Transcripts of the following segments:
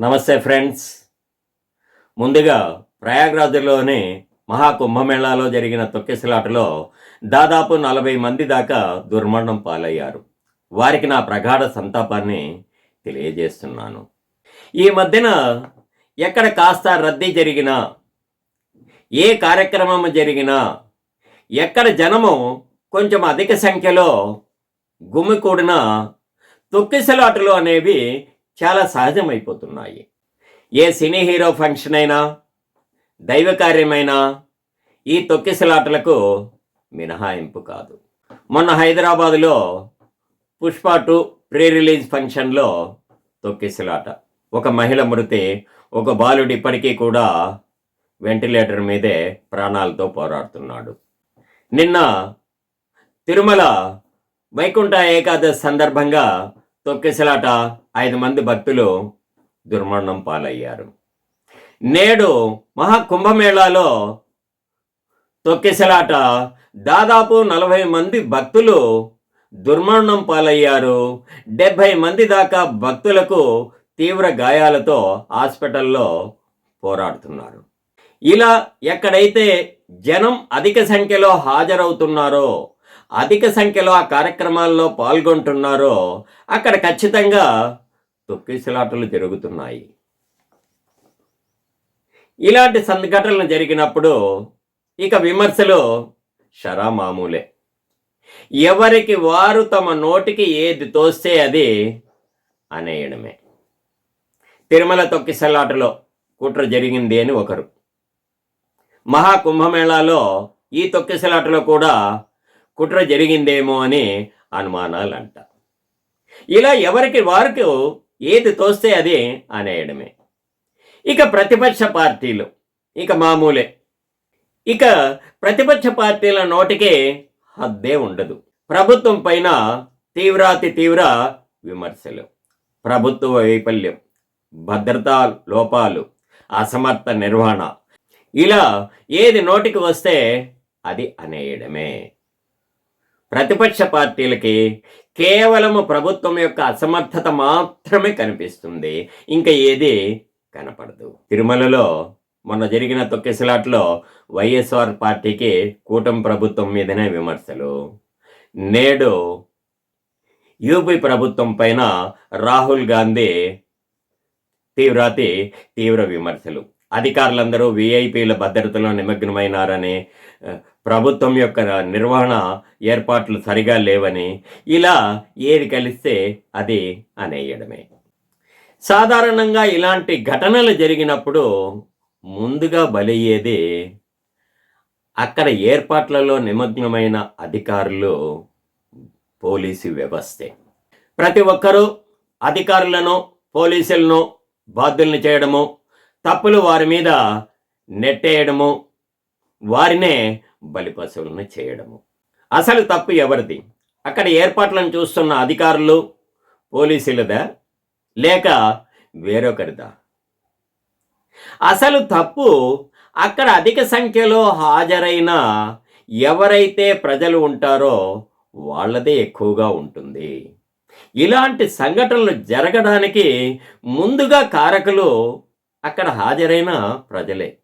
నమస్తే ఫ్రెండ్స్. ముందుగా ప్రయాగ్రాజ్లోని మహాకుంభమేళాలో జరిగిన తొక్కిసలాటలో దాదాపు నలభై మంది దాకా దుర్మరణం పాలయ్యారు. వారికి నా ప్రగాఢ సంతాపాన్ని తెలియజేస్తున్నాను. ఈ మధ్యన ఎక్కడ కాస్త రద్దీ జరిగినా ఏ కార్యక్రమం జరిగినా ఎక్కడ జనము కొంచెం అధిక సంఖ్యలో గుమ్మికూడిన తొక్కిసలాటలు అనేవి చాలా సహజమైపోతున్నాయి. ఏ సినీ హీరో ఫంక్షన్ అయినా దైవ కార్యమైనా ఈ తొక్కిసలాటలకు మినహాయింపు కాదు. మొన్న హైదరాబాదులో పుష్ప టూ ప్రీ రిలీజ్ ఫంక్షన్లో తొక్కిసలాట. ఒక మహిళ మృతి ఒక బాలుడు ఇప్పటికీ కూడా వెంటిలేటర్ మీదే ప్రాణాలతో పోరాడుతున్నాడు. నిన్న తిరుమల వైకుంఠ ఏకాదశి సందర్భంగా తొక్కిసలాట ఐదు మంది భక్తులు దుర్మరణం పాలయ్యారు. నేడు మహాకుంభమేళాలో తొక్కిసలాట దాదాపు నలభై మంది భక్తులు దుర్మరణం పాలయ్యారు. డెబ్భై మంది దాకా భక్తులకు తీవ్ర గాయాలతో హాస్పిటల్లో పోరాడుతున్నారు. ఇలా ఎక్కడైతే జనం అధిక సంఖ్యలో హాజరవుతున్నారో అధిక సంఖ్యలో ఆ కార్యక్రమాల్లో పాల్గొంటున్నారో అక్కడ ఖచ్చితంగా తొక్కిసలాటలు జరుగుతున్నాయి. ఇలాంటి సంఘటనలు జరిగినప్పుడు ఇక విమర్శలు షరా మామూలే ఎవరికి వారు తమ నోటికి ఏది తోస్తే అది అనేయడమే. తిరుమల తొక్కిసలాటలో కుట్ర జరిగింది అని ఒకరు. మహాకుంభమేళాలో ఈ తొక్కిసలాటలో కూడా కుట్ర జరిగిందేమో అని అనుమానాలు అంట ఇలా ఎవరికి వారికి ఏది తోస్తే అది అనేయడమే. ఇక ప్రతిపక్ష పార్టీలు ఇక మామూలే. ఇక ప్రతిపక్ష పార్టీల నోటికే హద్దే ఉండదు. ప్రభుత్వం పైన తీవ్రాతి తీవ్ర విమర్శలు ప్రభుత్వ వైఫల్యం భద్రతా లోపాలు అసమర్థ నిర్వహణ. ఇలా ఏది నోటికి వస్తే అది అనేయడమే. ప్రతిపక్ష పార్టీలకి కేవలము ప్రభుత్వం యొక్క అసమర్థత మాత్రమే కనిపిస్తుంది. ఇంకా ఏది కనపడదు. తిరుమలలో మొన్న జరిగిన తొక్కిసలాట్లో వైఎస్ఆర్ పార్టీకి కూటమి ప్రభుత్వం మీదనే విమర్శలు. నేడు యూపీ ప్రభుత్వం పైన రాహుల్ గాంధీ తీవ్రాతి తీవ్ర విమర్శలు. అధికారులందరూ వీఐపీల భద్రతలో నిమగ్నమైనారని ప్రభుత్వం యొక్క నిర్వహణ ఏర్పాట్లు సరిగా లేవని ఇలా ఏది కలిస్తే అది అనేయడమే. సాధారణంగా ఇలాంటి ఘటనలు జరిగినప్పుడు ముందుగా బలయ్యేది అక్కడ ఏర్పాట్లలో నిమగ్నమైన అధికారులు పోలీసు వ్యవస్థే. ప్రతి ఒక్కరూ అధికారులను పోలీసులను బాధ్యుల్ని చేయడము తప్పులు వారి మీద నెట్టేయడము వారినే బలిపశువులను చేయడము. అసలు తప్పు ఎవరిది? అక్కడ ఏర్పాట్లను చూస్తున్న అధికారులు పోలీసులదా? లేక వేరొకరిదా? అసలు తప్పు అక్కడ అధిక సంఖ్యలో హాజరైన ఎవరైతే ప్రజలు ఉంటారో వాళ్ళదే ఎక్కువగా ఉంటుంది. ఇలాంటి సంఘటనలు జరగడానికి ముందుగా కారకులు అక్కడ హాజరైన ప్రజలే.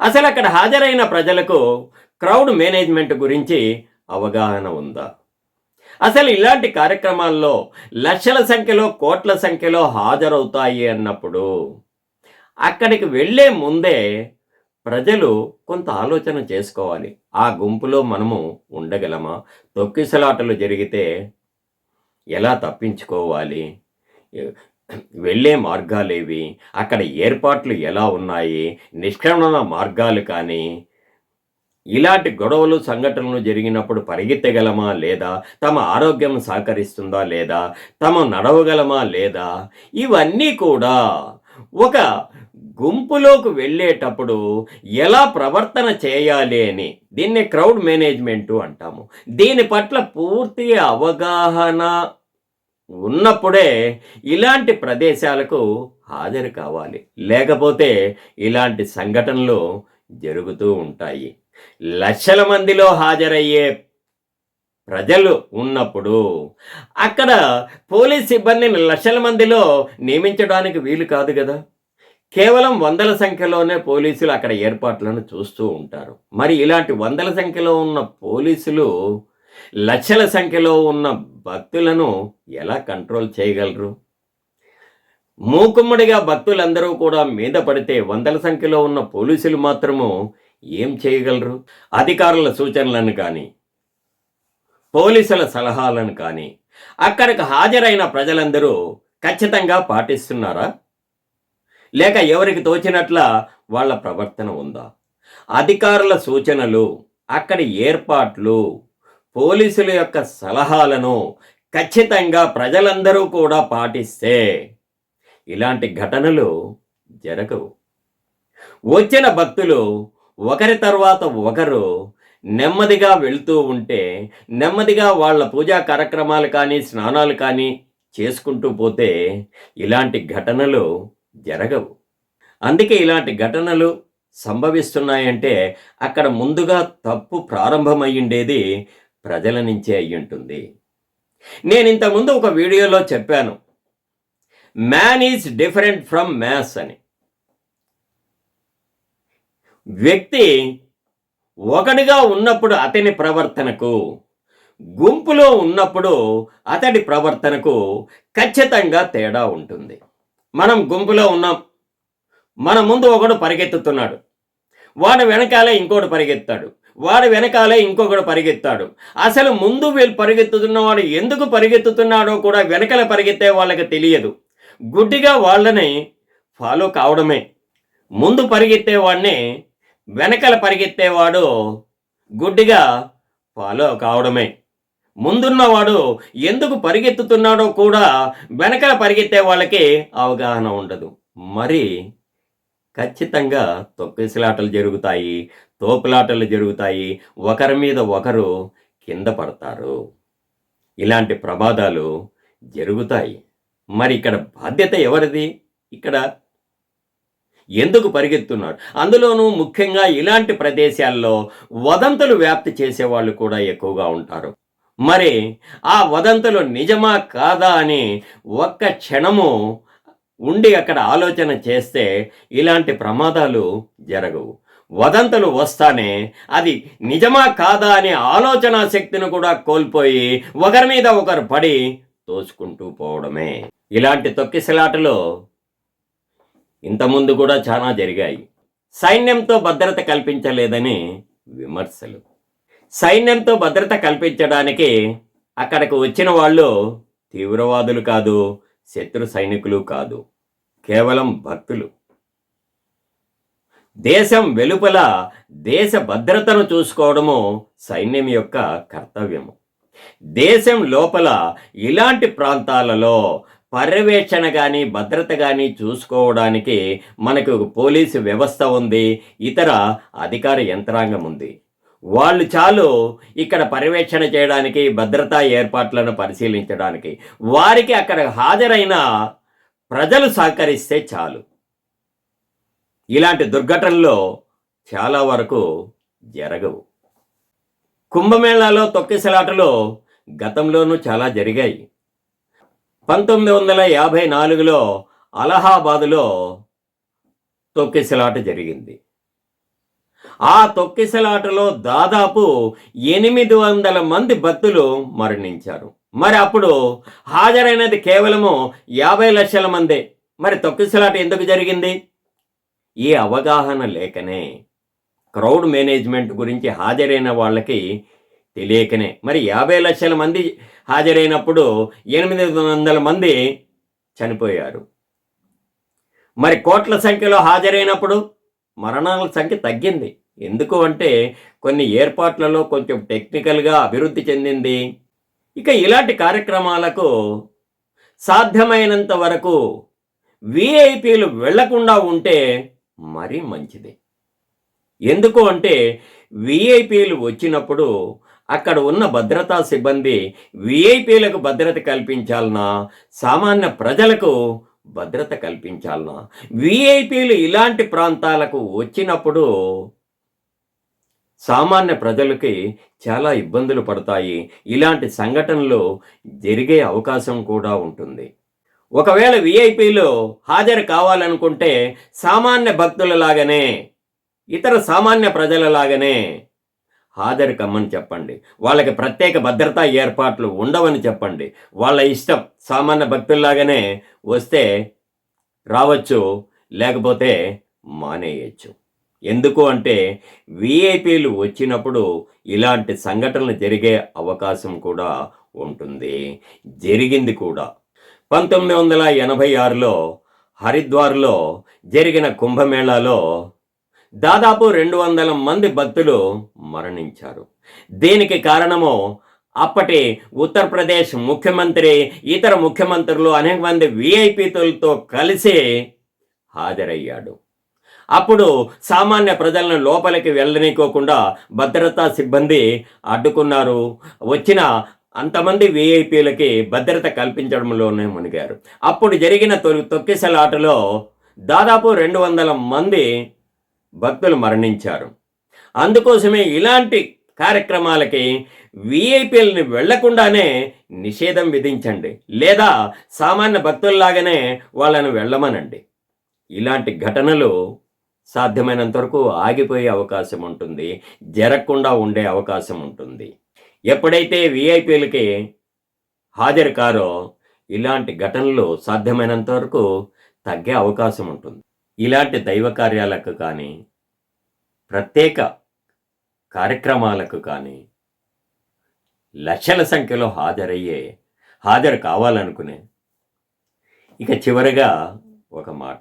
అసలు అక్కడ హాజరైన ప్రజలకు క్రౌడ్ మేనేజ్మెంట్ గురించి అవగాహన ఉందా? అసలు ఇలాంటి కార్యక్రమాల్లో లక్షల సంఖ్యలో కోట్ల సంఖ్యలో హాజరవుతాయి అన్నప్పుడు అక్కడికి వెళ్ళే ముందే ప్రజలు కొంత ఆలోచన చేసుకోవాలి. ఆ గుంపులో మనము ఉండగలమా? తొక్కిసలాటలు జరిగితే ఎలా తప్పించుకోవాలి? వెళ్ళే మార్గాలేవి? అక్కడ ఏర్పాట్లు ఎలా ఉన్నాయి? నిష్క్రమణ మార్గాలు కానీ? ఇలాంటి గొడవలు సంఘటనలు జరిగినప్పుడు పరిగెత్తగలమా లేదా? తమ ఆరోగ్యం సహకరిస్తుందా లేదా? తమ నడవగలమా లేదా? ఇవన్నీ కూడా ఒక గుంపులోకి వెళ్ళేటప్పుడు ఎలా ప్రవర్తన చేయాలి అని దీన్ని క్రౌడ్ మేనేజ్మెంటు అంటాము. దీని పట్ల పూర్తి అవగాహన ఉన్నప్పుడే ఇలాంటి ప్రదేశాలకు హాజరు కావాలి. లేకపోతే ఇలాంటి సంఘటనలు జరుగుతూ ఉంటాయి. లక్షల మందిలో హాజరయ్యే ప్రజలు ఉన్నప్పుడు అక్కడ పోలీస్ సిబ్బందిని లక్షల మందిలో నియమించడానికి వీలు కాదు కదా. కేవలం వందల సంఖ్యలోనే పోలీసులు అక్కడ ఏర్పాట్లను చూస్తూ ఉంటారు. మరి ఇలాంటి వందల సంఖ్యలో ఉన్న పోలీసులు లక్షల సంఖ్యలో ఉన్న భక్తులను ఎలా కంట్రోల్ చేయగలరు? మూకుమ్మడిగా భక్తులందరూ కూడా మీద పడితే వందల సంఖ్యలో ఉన్న పోలీసులు మాత్రము ఏం చేయగలరు? అధికారుల సూచనలను కానీ పోలీసుల సలహాలను కానీ అక్కడికి హాజరైన ప్రజలందరూ ఖచ్చితంగా పాటిస్తున్నారా? లేక ఎవరికి తోచినట్ల వాళ్ళ ప్రవర్తన ఉందా? అధికారుల సూచనలు అక్కడి ఏర్పాట్లు పోలీసుల యొక్క సలహాలను ఖచ్చితంగా ప్రజలందరూ కూడా పాటిస్తే ఇలాంటి ఘటనలు జరగవు. వచ్చిన భక్తులు ఒకరి తర్వాత ఒకరు నెమ్మదిగా వెళ్తూ ఉంటే నెమ్మదిగా వాళ్ళ పూజా కార్యక్రమాలు కానీ స్నానాలు కానీ చేసుకుంటూ పోతే ఇలాంటి ఘటనలు జరగవు. అందుకే ఇలాంటి ఘటనలు సంభవిస్తున్నాయంటే అక్కడ ముందుగా తప్పు ప్రారంభమయ్యుండేది ప్రజల నుంచే అయ్యుంటుంది. నేను ఇంతకుముందు ఒక వీడియోలో చెప్పాను. Man is different from maths అని. వ్యక్తి ఒకడిగా ఉన్నప్పుడు అతని ప్రవర్తనకు గుంపులో ఉన్నప్పుడు అతడి ప్రవర్తనకు ఖచ్చితంగా తేడా ఉంటుంది. మనం గుంపులో ఉన్నాం. మన ముందు ఒకడు పరిగెత్తుతున్నాడు. వాడు వెనకాలే ఇంకోటి పరిగెత్తాడు వాడు వెనకాలే ఇంకొకడు పరిగెత్తాడు. అసలు ముందు వీళ్ళు పరిగెత్తుతున్నవాడు ఎందుకు పరిగెత్తుతున్నాడో కూడా వెనకల పరిగెత్తే వాళ్ళకి తెలియదు. గుడ్డిగా వాళ్ళని ఫాలో కావడమే. ముందు పరిగెత్తేవాడిని వెనకల పరిగెత్తేవాడు గుడ్డిగా ఫాలో కావడమే. ముందున్నవాడు ఎందుకు పరిగెత్తుతున్నాడో కూడా వెనకల పరిగెత్తే వాళ్ళకి అవగాహన ఉండదు. మరి ఖచ్చితంగా తొక్కిసలాటలు జరుగుతాయి తోపులాటలు జరుగుతాయి. ఒకరి మీద ఒకరు కింద పడతారు. ఇలాంటి ప్రమాదాలు జరుగుతాయి. మరి ఇక్కడ బాధ్యత ఎవరిది? ఇక్కడ ఎందుకు పరిగెత్తున్నాడు అందులోనూ ముఖ్యంగా ఇలాంటి ప్రదేశాల్లో వదంతులు వ్యాప్తి చేసేవాళ్ళు కూడా ఎక్కువగా ఉంటారు. మరి ఆ వదంతులు నిజమా కాదా అని ఒక్క క్షణము ఉండి అక్కడ ఆలోచన చేస్తే ఇలాంటి ప్రమాదాలు జరగవు. వదంతులు వస్తానే అది నిజమా కాదా అనే ఆలోచన శక్తిని కూడా కోల్పోయి ఒకరి మీద ఒకరు పడి తోసుకుంటూ పోవడమే. ఇలాంటి తొక్కిసలాటలో ఇంతకుముందు కూడా చాలా జరిగాయి. సైన్యంతో భద్రత కల్పించలేదని విమర్శలు. సైన్యంతో భద్రత కల్పించడానికి అక్కడికి వచ్చిన వాళ్ళు తీవ్రవాదులు కాదు శత్రు సైనికులు కాదు కేవలం భక్తులు. దేశం వెలుపల దేశ భద్రతను చూసుకోవడము సైన్యం యొక్క కర్తవ్యము. దేశం లోపల ఇలాంటి ప్రాంతాలలో పర్యవేక్షణ కానీ భద్రత కానీ చూసుకోవడానికి మనకు పోలీసు వ్యవస్థ ఉంది ఇతర అధికార యంత్రాంగం ఉంది. వాళ్ళు చాలు ఇక్కడ పర్యవేక్షణ చేయడానికి భద్రతా ఏర్పాట్లను పరిశీలించడానికి. వారికి అక్కడ హాజరైన ప్రజలు సహకరిస్తే చాలు. ఇలాంటి దుర్ఘటనలు చాలా వరకు జరగవు. కుంభమేళాలో తొక్కిసలాటలు గతంలోనూ చాలా జరిగాయి. పంతొమ్మిది వందల యాభై నాలుగులో అలహాబాదులో తొక్కిసలాట జరిగింది. ఆ తొక్కిసలాటలో దాదాపు ఎనిమిది వందల మంది భక్తులు మరణించారు. మరి అప్పుడు హాజరైనది కేవలము యాభై లక్షల మందే. మరి తొక్కిసలాట ఎందుకు జరిగింది? ఈ అవగాహన లేకనే. క్రౌడ్ మేనేజ్మెంట్ గురించి హాజరైన వాళ్ళకి తెలియకనే. మరి యాభై లక్షల మంది హాజరైనప్పుడు ఎనిమిది వందల మంది చనిపోయారు. మరి కోట్ల సంఖ్యలో హాజరైనప్పుడు మరణాల సంఖ్య తగ్గింది. ఎందుకు అంటే కొన్ని ఏర్పాట్లలో కొంచెం టెక్నికల్గా అభివృద్ధి చెందింది. ఇక ఇలాంటి కార్యక్రమాలకు సాధ్యమైనంత వరకు విఐపీలు వెళ్ళకుండా ఉంటే మరీ మంచిది. ఎందుకు అంటే విఐపీలు వచ్చినప్పుడు అక్కడ ఉన్న భద్రతా సిబ్బంది విఐపీలకు భద్రత కల్పించాలన్నా సామాన్య ప్రజలకు భద్రత కల్పించాలనా? విఐపీలు ఇలాంటి ప్రాంతాలకు వచ్చినప్పుడు సామాన్య ప్రజలకి చాలా ఇబ్బందులు పడతాయి. ఇలాంటి సంఘటనలు జరిగే అవకాశం కూడా ఉంటుంది. ఒకవేళ విఐపీలు హాజరు కావాలనుకుంటే సామాన్య భక్తులలాగానే ఇతర సామాన్య ప్రజలలాగానే హాజరు కమ్మని చెప్పండి. వాళ్ళకి ప్రత్యేక భద్రతా ఏర్పాట్లు ఉండవని చెప్పండి. వాళ్ళ ఇష్టం సామాన్య భక్తుల్లాగానే వస్తే రావచ్చు లేకపోతే మానేయచ్చు. ఎందుకు అంటే విఐపీలు వచ్చినప్పుడు ఇలాంటి సంఘటనలు జరిగే అవకాశం కూడా ఉంటుంది. జరిగింది కూడా. పంతొమ్మిది వందల ఎనభై ఆరులో హరిద్వార్లో జరిగిన కుంభమేళాలో దాదాపు రెండు వందల మంది భక్తులు మరణించారు. దీనికి కారణము అప్పటి ఉత్తరప్రదేశ్ ముఖ్యమంత్రి ఇతర ముఖ్యమంత్రులు అనేక మంది విఐపీలతో కలిసి హాజరయ్యాడు. అప్పుడు సామాన్య ప్రజలను లోపలికి వెళ్ళనీకోకుండా భద్రతా సిబ్బంది అడ్డుకున్నారు. వచ్చిన అంతమంది విఐపీలకి భద్రత కల్పించడంలోనే మునిగారు. అప్పుడు జరిగిన తొలి తొక్కిసలాటలో దాదాపు రెండు వందల మంది భక్తులు మరణించారు. అందుకోసమే ఇలాంటి కార్యక్రమాలకి విఐపీలని వెళ్ళకుండానే నిషేధం విధించండి. లేదా సామాన్య భక్తుల్లాగానే వాళ్ళను వెళ్ళమనండి. ఇలాంటి ఘటనలు సాధ్యమైనంత వరకు ఆగిపోయే అవకాశం ఉంటుంది. జరగకుండా ఉండే అవకాశం ఉంటుంది. ఎప్పుడైతే విఐపీలకి హాజరు కారో ఇలాంటి ఘటనలు సాధ్యమైనంత వరకు తగ్గే అవకాశం ఉంటుంది. ఇలాంటి దైవ కార్యాలకు కానీ ప్రత్యేక కార్యక్రమాలకు కానీ లక్షల సంఖ్యలో హాజరయ్యే హాజరు కావాలనుకునే ఇక చివరగా ఒక మాట.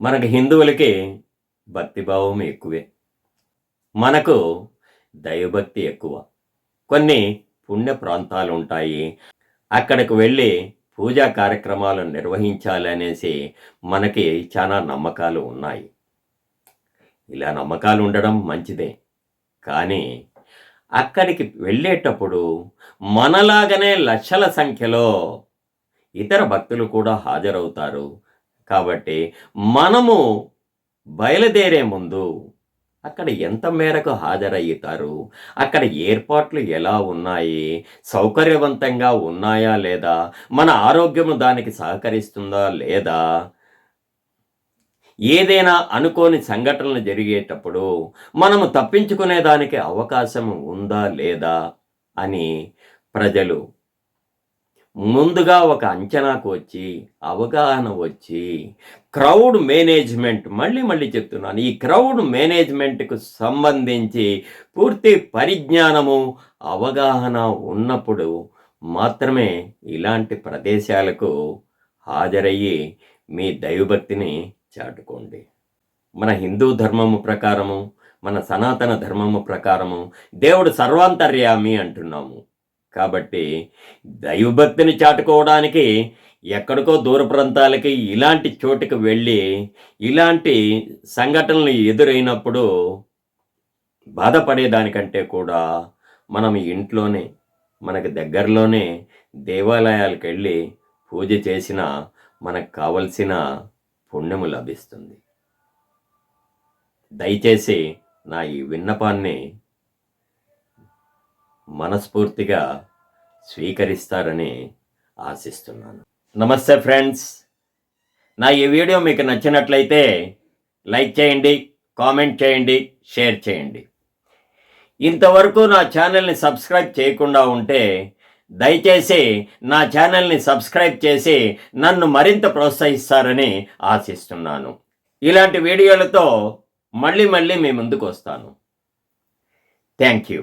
మనకు హిందువులకి భక్తిభావం ఎక్కువే. మనకు దైవభక్తి ఎక్కువ. కొన్ని పుణ్య ప్రాంతాలు ఉంటాయి అక్కడికి వెళ్ళి పూజా కార్యక్రమాలు నిర్వహించాలి అనేసి మనకి చాలా నమ్మకాలు ఉన్నాయి. ఇలా నమ్మకాలు ఉండడం మంచిదే. కానీ అక్కడికి వెళ్ళేటప్పుడు మనలాగనే లక్షల సంఖ్యలో ఇతర భక్తులు కూడా హాజరవుతారు. కాబట్టి మనము బయలుదేరే ముందు అక్కడ ఎంత మేరకు హాజరయ్యుతారు? అక్కడ ఏర్పాట్లు ఎలా ఉన్నాయి? సౌకర్యవంతంగా ఉన్నాయా లేదా? మన ఆరోగ్యము దానికి సహకరిస్తుందా లేదా? ఏదైనా అనుకోని సంఘటనలు జరిగేటప్పుడు మనము తప్పించుకునే దానికి అవకాశం ఉందా లేదా అని ప్రజలు ముందుగా ఒక అంచనాకు వచ్చి అవగాహన వచ్చి క్రౌడ్ మేనేజ్మెంట్ మళ్ళీ మళ్ళీ చెప్తున్నాను. ఈ క్రౌడ్ మేనేజ్మెంట్కు సంబంధించి పూర్తి పరిజ్ఞానము అవగాహన ఉన్నప్పుడు మాత్రమే ఇలాంటి ప్రదేశాలకు హాజరయ్యి మీ దైవభక్తిని చాటుకోండి. మన హిందూ ధర్మము ప్రకారము మన సనాతన ధర్మము ప్రకారము దేవుడు సర్వాంతర్యామి అంటున్నాము. కాబట్టి దైవభక్తిని చాటుకోవడానికి ఎక్కడికో దూర ప్రాంతాలకి ఇలాంటి చోటుకి వెళ్ళి ఇలాంటి సంఘటనలు ఎదురైనప్పుడు బాధపడేదానికంటే కూడా మనం ఇంట్లోనే మనకి దగ్గరలోనే దేవాలయాలకు వెళ్ళి పూజ చేసిన మనకు కావలసిన పుణ్యము లభిస్తుంది. దయచేసి నా ఈ విన్నపాన్ని మనస్ఫూర్తిగా స్వీకరిస్తారని ఆశిస్తున్నాను. నమస్తే ఫ్రెండ్స్. నా ఈ వీడియో మీకు నచ్చినట్లయితే లైక్ చేయండి కామెంట్ చేయండి షేర్ చేయండి. ఇంతవరకు నా ఛానల్ని సబ్స్క్రైబ్ చేయకుండా ఉంటే దయచేసి నా ఛానల్ని సబ్స్క్రైబ్ చేసి నన్ను మరింత ప్రోత్సహిస్తారని ఆశిస్తున్నాను. ఇలాంటి వీడియోలతో మళ్ళీ మళ్ళీ మీ ముందుకు వస్తాను. Thank you.